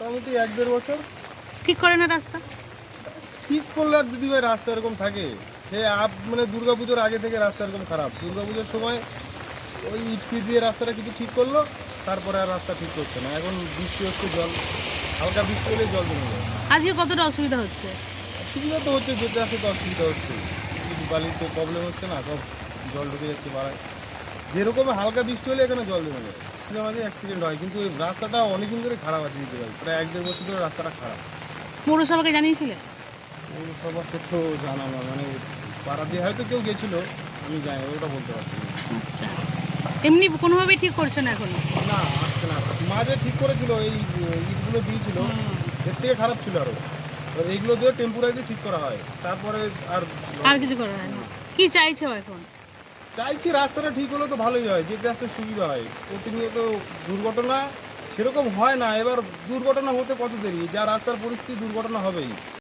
মোটামুটি এক দেড় বছর। ঠিক করে না রাস্তা? ঠিক করলে আর দিদি ভাই রাস্তা এরকম থাকে সে আপ মানে দুর্গাপুজোর আগে থেকে রাস্তা এরকম খারাপ। দুর্গাপুজোর সময় ওই ইটফিট দিয়ে রাস্তাটা কিছু ঠিক করল তারপরে আর রাস্তা ঠিক করছে না। এখন বৃষ্টি হচ্ছে জল হালকা বৃষ্টি হলে জল জমে যায় আজকে কতটা অসুবিধা হচ্ছে? অসুবিধা তো হচ্ছে যেতে আসতে তো অসুবিধা হচ্ছে। ইট বালিতে প্রবলেম হচ্ছে না সব জল ঢুকে যাচ্ছে বাড়ায় যেরকম হালকা বৃষ্টি হলে এখানে জল জমে যায় মাঝে অ্যাক্সিডেন্ট হয় কিন্তু এই রাস্তাটা অনেকদিন ধরে খারাপ আছে দিতে ভাই প্রায় এক দেড় বছর ধরে রাস্তাটা খারাপ। পৌরসভাকে জানিয়েছিলে সবার তো জানা না মানে পাড়া দিয়ে হয়তো কেউ গেছিল আমি জানি ওটা বলতে পারছি না। আচ্ছা। এমনি কোনোভাবেই ঠিক করছে না এখন? না আসছে না। মাঝে ঠিক করেছিল এই ইটগুলো দিয়েছিল। এর থেকে খারাপ ছিল আরও। তো এইগুলো দিয়ে টেম্পোরারি ঠিক করা হয়। তারপরে আর আর কিছু করা হয় না। কি চাইছো এখন? চাইছি রাস্তাটা ঠিক হলে তো ভালোই হয়, যেতে আসতে সুবিধা হয়। প্রতিনিয়ত দুর্ঘটনা সেরকম হয় না, এবার দুর্ঘটনা হতে কত দেরি? যা রাস্তার পরিস্থিতি, দুর্ঘটনা হবেই।